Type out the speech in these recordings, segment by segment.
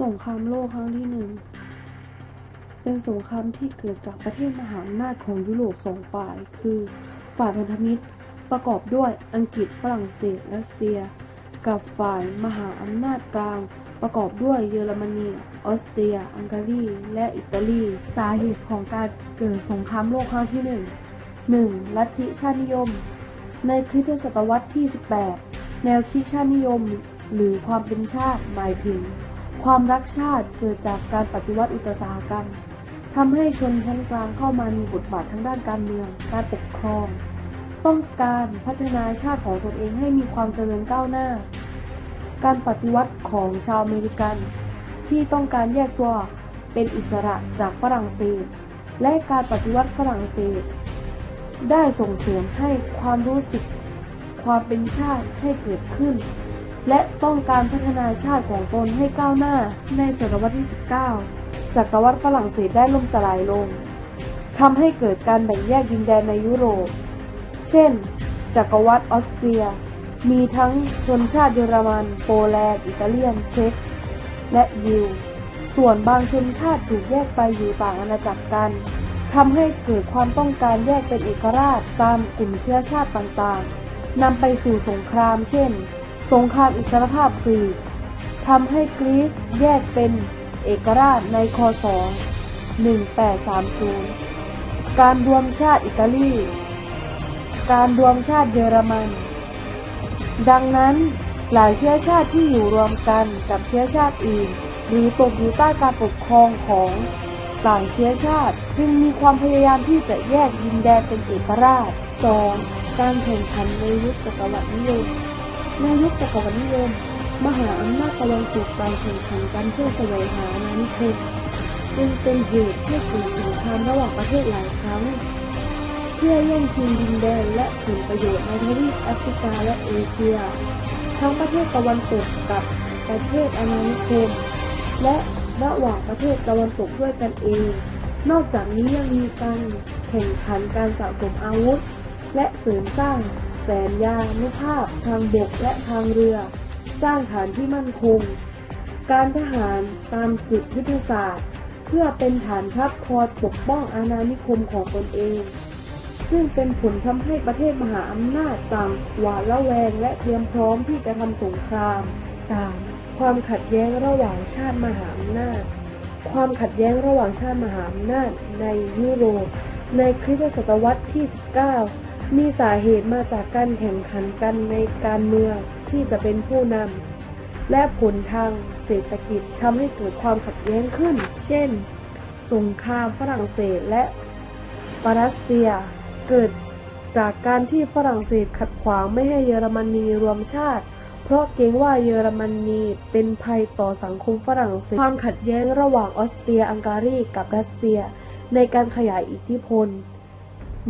สงครามโลกครั้งที่หนึ่งเป็นสงครามที่เกิดจากประเทศมหาอำนาจของยุโรปสองฝ่าย คือฝ่ายพันธมิตรประกอบด้วยอังกฤษฝรั่งเศสรัสเซีย กับฝ่ายมหาอำนาจกลาง ประกอบด้วยเยอรมนีออสเตรีย อังการีและอิตาลี สาเหตุของการเกิดสงครามโลกครั้งที่หนึ่ง 1. ลัทธิชาตินิยม ในคริสตศตวรรษที่ 18 แนวคิดชาตินิยม หรือความเป็นชาติหมายถึง ความรักชาติเกิดจากการปฏิวัติอุตสาหกรรมทำให้ชนชั้นกลางเข้ามามีบทบาททางด้านการเมือง การปกครอง ต้องการพัฒนาชาติของตนเองให้มีความเจริญก้าวหน้า การปฏิวัติของชาวอเมริกัน ที่ต้องการแยกตัวเป็นอิสระจากฝรั่งเศส และการปฏิวัติฝรั่งเศส ได้ส่งเสริมให้ความรู้สึกความเป็นชาติให้เกิดขึ้น และต้องการพัฒนาชาติของตนให้ก้าวหน้าในศตวรรษที่ 19 จักรวรรดิฝรั่งเศสได้ล่มสลายลงทำให้เกิดการแบ่งแยกดินแดนในยุโรป เช่น จักรวรรดิออสเตรีย มีทั้งชนชาติเยอรมัน โปแลนด์ อิตาเลียน เช็ก และยิว ส่วนบางชนชาติถูกแยกไปอยู่ต่างอาณาจักรกันทำให้เกิดความต้องการแยกเป็นเอกราชตามกลุ่มเชื้อชาติต่างๆนำไปสู่สงคราม เช่น สงครามอิสรภาพกรีกทำให้กรีซแยกเป็นเอกราชในคศ 1830 การรวมชาติอิตาลี การรวมชาติเยอรมัน ดังนั้นหลายเชื้อชาติที่อยู่รวมกันกับเชื้อชาติอื่น หรือตกอยู่ใต้การปกครองของต่างเชื้อชาติ จึงมีความพยายามที่จะแยกดินแดนเป็นเอกราช 2. การแข่งขันในยุคจักรวรรดินิยม ในยุคจักรวรรดินิยม มหาอำนาจตะวันตกการแข่งขันกันเพื่อแสวงหาอาณานิคมจึงเป็นเหตุให้เกิดสงครามระหว่างประเทศหลายครั้ง เพื่อแย่งชิงดินแดนและผลประโยชน์ในทวีปแอฟริกาและเอเชีย ทั้งประเทศตะวันตกกับประเทศอาณานิคม และระหว่างประเทศตะวันตกด้วยกันเอง นอกจากนี้ยังมีการแข่งขันการสะสมอาวุธ และเสริมสร้าง แสนยานุภาพทางบกและทางเรือ สร้างฐานที่มั่นคง การทหารตามจุดยุทธศาสตร์ เพื่อเป็นฐานทัพคอยปกป้องอาณานิคมของตนเอง ซึ่งเป็นผลทำให้ประเทศมหาอำนาจต่างหวาดระแวงและเตรียมพร้อมที่จะทำสงคราม 3. ความขัดแย้งระหว่างชาติมหาอำนาจ ความขัดแย้งระหว่างชาติมหาอำนาจในยุโรปในคริสตศตวรรษที่ 19 มีสาเหตุมาจากการแข่งขันกันในการเมืองที่จะเป็นผู้นำและผลทางเศรษฐกิจทำให้เกิดความขัดแย้งขึ้น เช่น สงครามฝรั่งเศสและปรัสเซียเกิดจากการที่ฝรั่งเศสขัดขวางไม่ให้เยอรมนีรวมชาติ เพราะเกรงว่าเยอรมนีเป็นภัยต่อสังคมฝรั่งเศส ความขัดแย้งระหว่างออสเตรียอังการีกับรัสเซีย ในการขยายอิทธิพล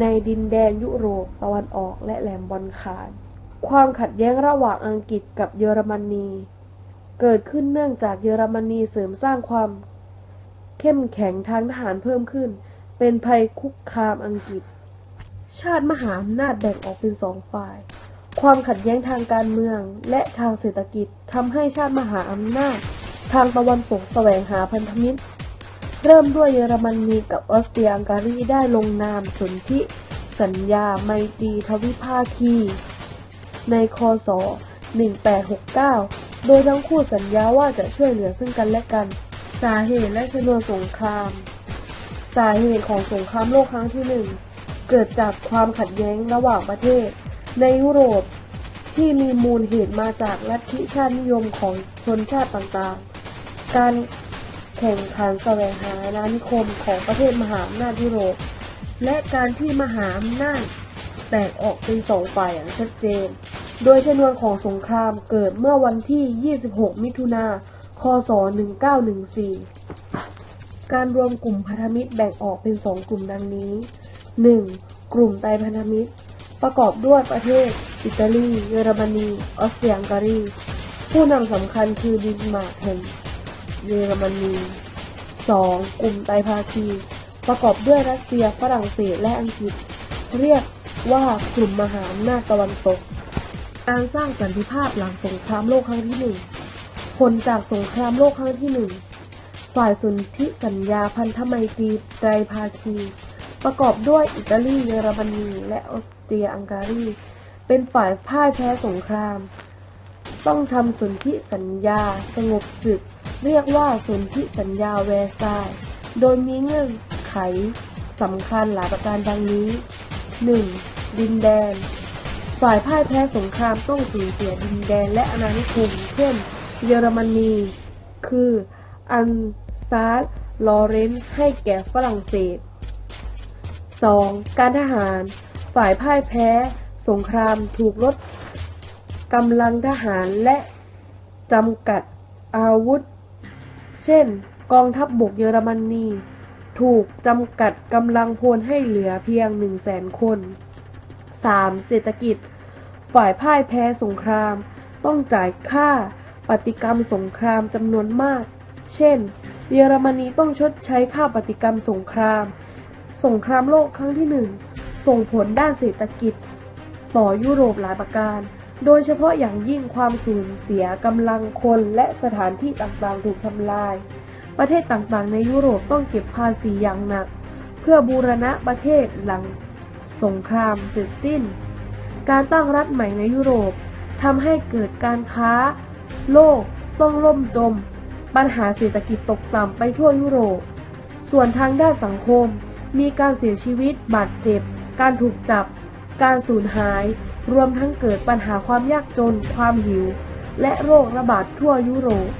ในดินแดนยุโรปตะวันออกและแหลมบอลข่าน ความขัดแย้งระหว่างอังกฤษกับเยอรมนี เกิดขึ้นเนื่องจากเยอรมนีเสริมสร้างความ เข้มแข็งทางทหารเพิ่มขึ้น เป็นภัยคุกคามอังกฤษ ชาติมหาอำนาจแบ่งออกเป็นสองฝ่าย ความขัดแย้งทางการเมืองและทางเศรษฐกิจทำให้ชาติมหาอำนาจ ทางตะวันตกแสวงหาพันธมิตร เริ่มด้วยเยอรมนีกับออสเตรียอังการีได้ลงนามสนธิสัญญาไมตรีทวิภาคี ในคศ 1869 โดยทั้งคู่สัญญาว่าจะช่วยเหลือซึ่งกันและกัน สาเหตุและชนวนสงคราม สาเหตุของสงครามโลกครั้งที่หนึ่งเกิดจากความขัดแย้งระหว่างประเทศ ในยุโรปที่มีมูลเหตุมาจากลัทธิชาตินิยมของชนชาติต่างๆ การ แข่งขันแสวงหาอาณานิคมของประเทศมหาอำนาจยุโรป และการที่มหาอำนาจแตกออกเป็นสองฝ่ายอย่างชัดเจน โดยชนวนของสงครามเกิดเมื่อวันที่ 26 มิถุนา คศ 1914 การรวมกลุ่มพันธมิตรแบ่งออกเป็นสองกลุ่มดังนี้ 1. กลุ่มไตพันธมิตร ประกอบด้วยประเทศ อิตาลี เยอรมนี ออสเตรียอังการี ผู้นำสำคัญคือบินมาร์กแห่ง เยอรมนี 2. กลุ่มไตรภาคี ประกอบด้วยรัสเซียฝรั่งเศสและอังกฤษ เรียกว่ากลุ่มมหาอำนาจตะวันตก การสร้างสันติภาพหลังสงครามโลกครั้งที่หนึ่งผลจากสงครามโลกครั้งที่หนึ่งฝ่ายสนธิสัญญาพันธไมตรีไตรภาคี ประกอบด้วยอิตาลีเยอรมนี และออสเตรียอังการี เป็นฝ่ายพ่ายแพ้สงคราม ต้องทำสนธิสัญญา สงบศึก เรียกว่าสนธิสัญญาแวร์ซายโดยมีเงื่อนไขสำคัญหลายประการดังนี้ 1. ดินแดน ฝ่ายพ่ายแพ้สงครามต้องสูญเสียดินแดนและอาณานิคม เช่น เยอรมนี คืออันซาร์ลอเรนซ์ให้แก่ฝรั่งเศส 2. การทหาร ฝ่ายพ่ายแพ้ สงครามถูกลด กำลังทหารและจำกัดอาวุธ เช่น กองทัพบบกเยอรมนีถูกจำกัดกำลังพลให้เหลือเพียง1 0 0 0 0แสนคน 3. เศรษฐกิจ ฝ่ายพ่ายแพ้สงคราม ต้องจ่ายค่าปฏิกรรมสงครามจำนวนมาก เช่น เยอรมนีต้องชดใช้ค่าปฏิกรรมสงคราม สงครามโลกครั้งที่หนึ่งส่งผลด้านเศรษฐกิจ ต่อยุโรปหลายประการ โดยเฉพาะอย่างยิ่งความสูญเสียกำลังคนและสถานที่ต่างๆ ถูกทำลาย ประเทศต่างๆ ในยุโรปต้องเก็บภาษีอย่างหนัก เพื่อบูรณะประเทศหลังสงครามเสร็จสิ้น การตั้งรัฐใหม่ในยุโรปทำให้เกิดการค้า โลกต้องล่มจม ปัญหาเศรษฐกิจตกต่ำไปทั่วยุโรป ส่วนทางด้านสังคมมีการเสียชีวิตบาดเจ็บ การถูกจับ การสูญหาย รวมทั้งเกิดปัญหาความยากจน ความหิว และโรคระบาดทั่วยุโรป